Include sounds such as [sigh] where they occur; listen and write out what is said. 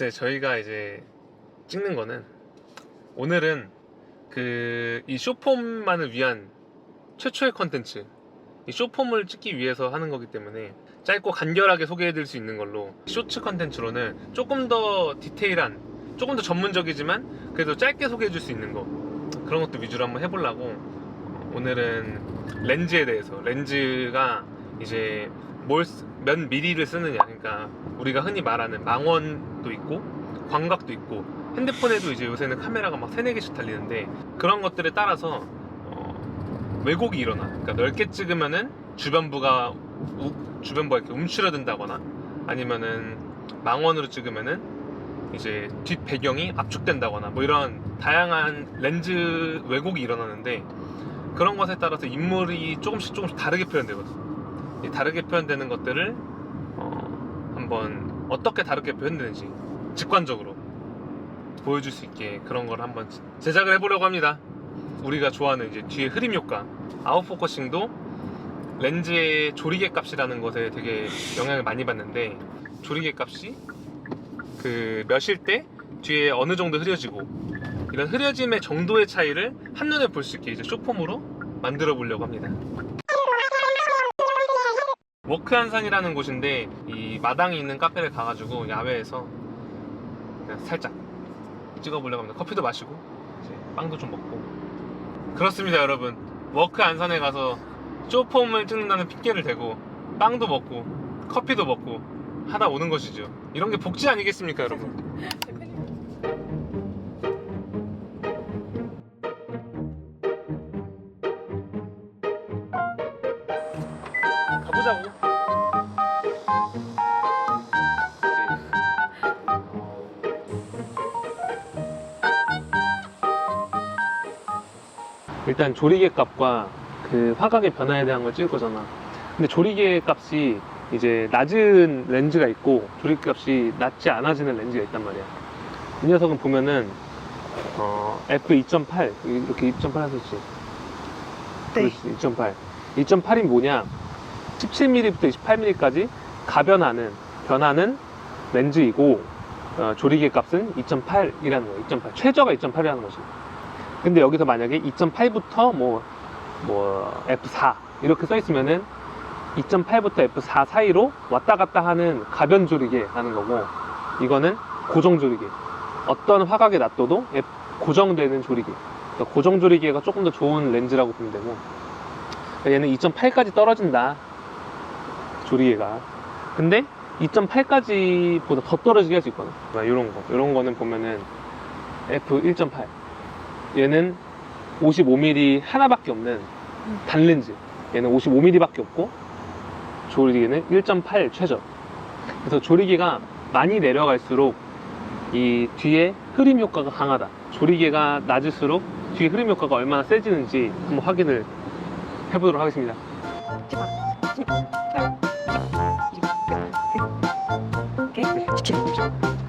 이제 저희가 이제 찍는 거는 오늘은 그 이 쇼폼만을 위한 최초의 컨텐츠 이 쇼폼을 찍기 위해서 하는 거기 때문에 짧고 간결하게 소개해드릴 수 있는 걸로 쇼츠 컨텐츠로는 조금 더 디테일한 조금 더 전문적이지만 그래도 짧게 소개해줄 수 있는 거 그런 것도 위주로 한번 해보려고 오늘은 렌즈에 대해서 렌즈가 이제 뭘몇 미리를 쓰느냐 그러니까 우리가 흔히 말하는 망원도 있고 광각도 있고 핸드폰에도 이제 요새는 카메라가 막 세네 개씩 달리는데 그런 것들에 따라서 어, 왜곡이 일어나 그러니까 넓게 찍으면은 주변부가 우- 주변부가 이렇게 움츠러든다거나 아니면은 망원으로 찍으면은 이제 뒷 배경이 압축된다거나 뭐 이런 다양한 렌즈 왜곡이 일어나는데 그런 것에 따라서 인물이 조금씩 조금씩 다르게 표현되거든. 이 다르게 표현되는 것들을 어, 한번 어떻게 다르게 표현되는지 직관적으로 보여줄 수 있게 그런 걸 한번 제작을 해보려고 합니다. 우리가 좋아하는 이제 뒤에 흐림 효과, 아웃포커싱도 렌즈의 조리개 값이라는 것에 되게 영향을 많이 받는데 조리개 값이 그 몇일 때 뒤에 어느 정도 흐려지고 이런 흐려짐의 정도의 차이를 한눈에 볼 수 있게 이제 쇼폼으로 만들어 보려고 합니다. 워크한산이라는 곳인데 이 마당이 있는 카페를 가가지고 야외에서 살짝 찍어보려고 합니다. 커피도 마시고 빵도 좀 먹고 그렇습니다, 여러분. 워크안산에 가서 쇼폼을 찍는다는 핑계를 대고 빵도 먹고 커피도 먹고 하다 오는 것이죠. 이런 게 복지 아니겠습니까, 여러분? [laughs] 가보자고. 일단 조리개 값과 그 화각의 변화에 대한 걸 찍을 거잖아. 근데 조리개 값이 이제 낮은 렌즈가 있고 조리개 값이 낮지 않아지는 렌즈가 있단 말이야. 이 녀석은 보면은 어, f2.8 이렇게 2.8 하셨지? 네. 2.8. 2.8이 뭐냐? 17mm부터 28mm까지 가변하는 변하는 렌즈이고 어, 조리개 값은 2.8이라는 거예요. 2.8 최저가 2.8이라는 거지. 근데 여기서 만약에 2.8부터 뭐, 뭐 F4 이렇게 써 있으면은 2.8부터 F4 사이로 왔다 갔다 하는 가변 조리개라는 거고 이거는 고정 조리개. 어떤 화각에 놔둬도 고정되는 조리개. 그러니까 고정 조리개가 조금 더 좋은 렌즈라고 보면 되고 그러니까 얘는 2.8까지 떨어진다. 조리개가. 근데 2.8까지보다 더 떨어지게 할 수 있거든. 이런 거. 이런 거는 보면은 F1.8. 얘는 55mm 하나밖에 없는 단렌즈. 얘는 55mm밖에 없고 조리개는 1.8 최저. 그래서 조리개가 많이 내려갈수록 이 뒤에 흐림 효과가 강하다. 조리개가 낮을수록 뒤에 흐림 효과가 얼마나 세지는지 한번 확인을 해보도록 하겠습니다. 이렇게 이렇게